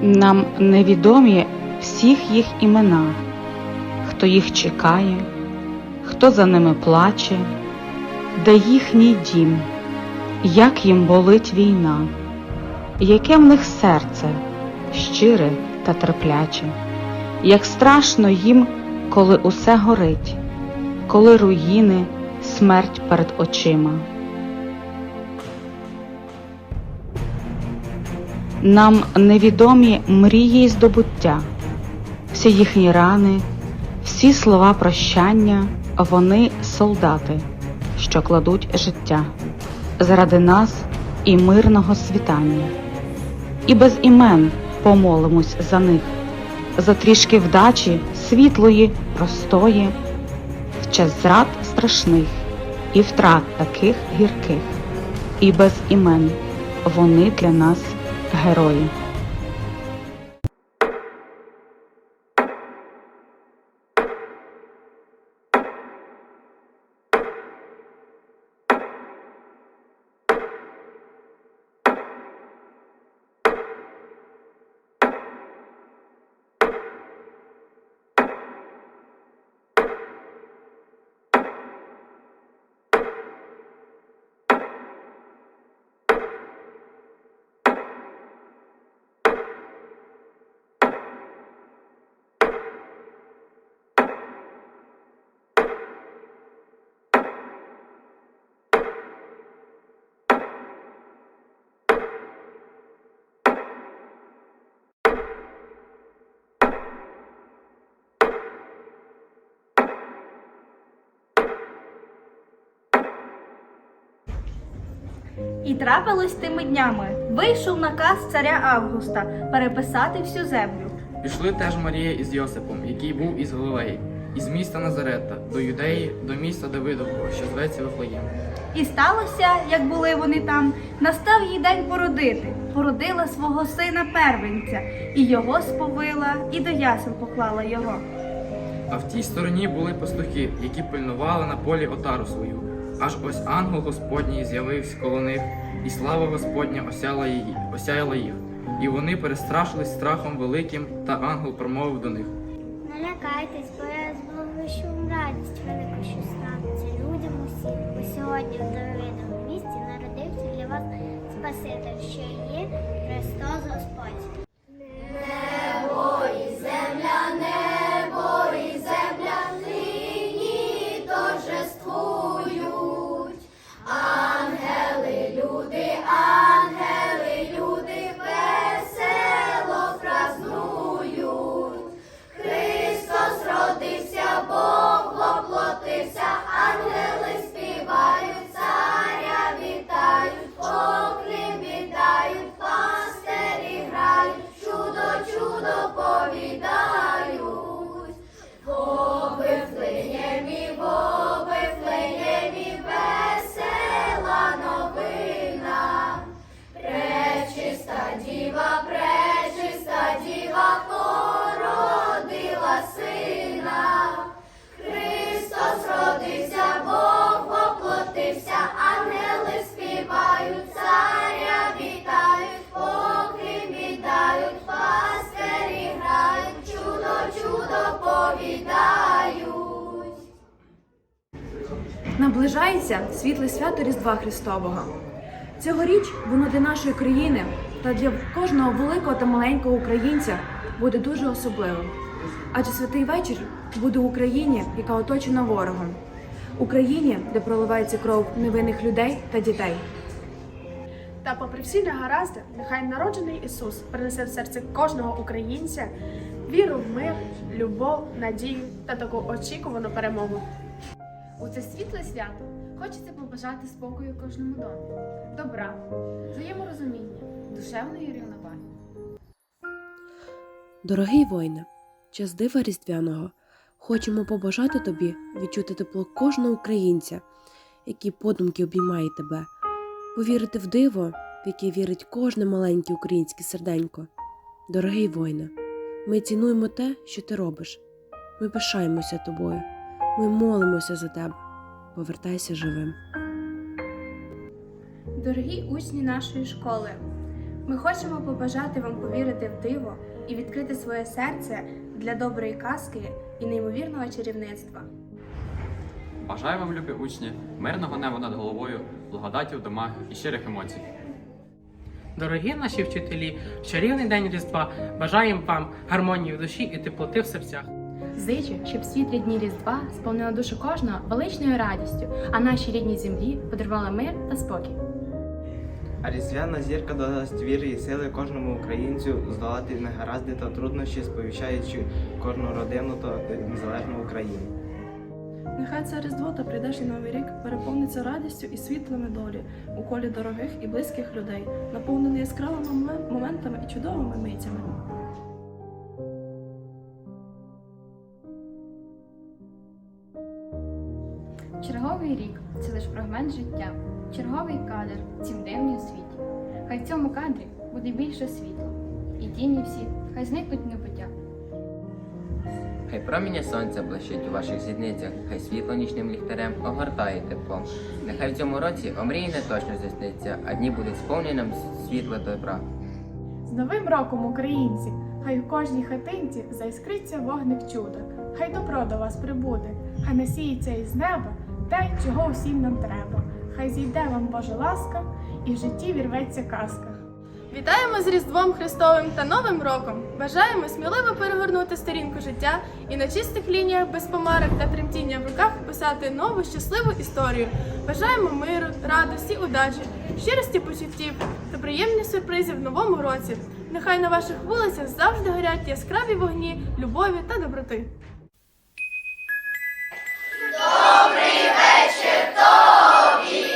Нам невідомі всіх їх імена, хто їх чекає, хто за ними плаче, де їхній дім, як їм болить війна, яке в них серце щире та терпляче, як страшно їм, коли усе горить, коли руїни, смерть перед очима. Нам невідомі мрії й здобуття, всі їхні рани, всі слова прощання, вони солдати, що кладуть життя заради нас і мирного світання. І без імен помолимось за них, за трішки вдачі світлої, простої, в час зрад страшних і втрат таких гірких, і без імен вони для нас герої. І трапилось тими днями. Вийшов наказ царя Августа переписати всю землю. Пішли теж Марія із Йосипом, який був із Галилеї, із міста Назарета, до Юдеї, до міста Давидового, що зветься Вифлеєм. І сталося, як були вони там, настав їй день породити. Породила свого сина первенця, і його сповила, і до ясел поклала його. А в тій стороні були пастухи, які пильнували на полі отару свою. Аж ось ангел Господній з'явився коло них, і слава Господня осяяла її, осяяла їх. І вони перестрашились страхом великим, та ангел промовив до них. Не лякайтесь, бо я вам радість велику, що станеться людям усім. Бо сьогодні в Давидовому місті народився для вас Спаситель, що є Христос Господь. Наближається світле свято Різдва Христового. Цьогоріч воно для нашої країни та для кожного великого та маленького українця буде дуже особливим. Адже святий вечір буде в Україні, яка оточена ворогом, Україні, де проливається кров невинних людей та дітей. Та попри всі негаразди, нехай народжений Ісус принесе в серце кожного українця віру в мир, любов, надію та таку очікувану перемогу. У це світле свято хочеться побажати спокою кожному домі, добра, взаєморозуміння, душевної рівноваги. Дорогий воїне, час дива різдвяного, хочемо побажати тобі відчути тепло кожного українця, який подумки обіймає тебе, повірити в диво, в яке вірить кожне маленьке українське серденько. Дорогий воїне, ми цінуємо те, що ти робиш. Ми пишаємося тобою, ми молимося за тебе. Повертайся живим. Дорогі учні нашої школи, Ми хочемо побажати вам повірити в диво і відкрити своє серце для доброї казки і неймовірного чарівництва. Бажаю вам, любі учні, мирного неба над головою, благодаті в домах і щирих емоцій. Дорогі наші вчителі, в чарівний день Різдва бажаємо вам гармонії в душі і теплоти в серцях. Зичу, щоб світлі дні Різдва сповнили душу кожного величною радістю, а нашій рідній землі подарували мир та спокій. А різдвяна зірка додасть віри і сили кожному українцю здолати негаразди та труднощі, сповіщаючи кожну родину та незалежну Україну. Нехай це Різдво та прийдешній Новий рік переповниться радістю і світлими долі у колі дорогих і близьких людей, наповнений яскравими моментами і чудовими митями. Черговий рік це лише фрагмент життя, черговий кадр в цім дивній у світі. Хай в цьому кадрі буде більше світла, і тіні всі хай зникнуть в небуття. Хай проміння сонця блищить у ваших зідницях, хай світло нічним ліхтарем огортає теплом. Нехай в цьому році омрії не точно здійсниться, а дні будуть сповнені нам світла добра. З Новим роком, українці! Хай у кожній хатинці заіскриться вогник чуда, хай добро до вас прибуде, хай насіється із неба те, чого усім нам треба. Хай зійде вам Божа ласка, і в житті вірветься казка. Вітаємо з Різдвом Христовим та Новим роком! Бажаємо сміливо перегорнути сторінку життя і на чистих лініях без помарок та тремтіння в руках писати нову щасливу історію. Бажаємо миру, радості, удачі, щирості почуттів та приємних сюрпризів в новому році. Нехай на ваших вулицях завжди горять яскраві вогні любові та доброти. Tobie.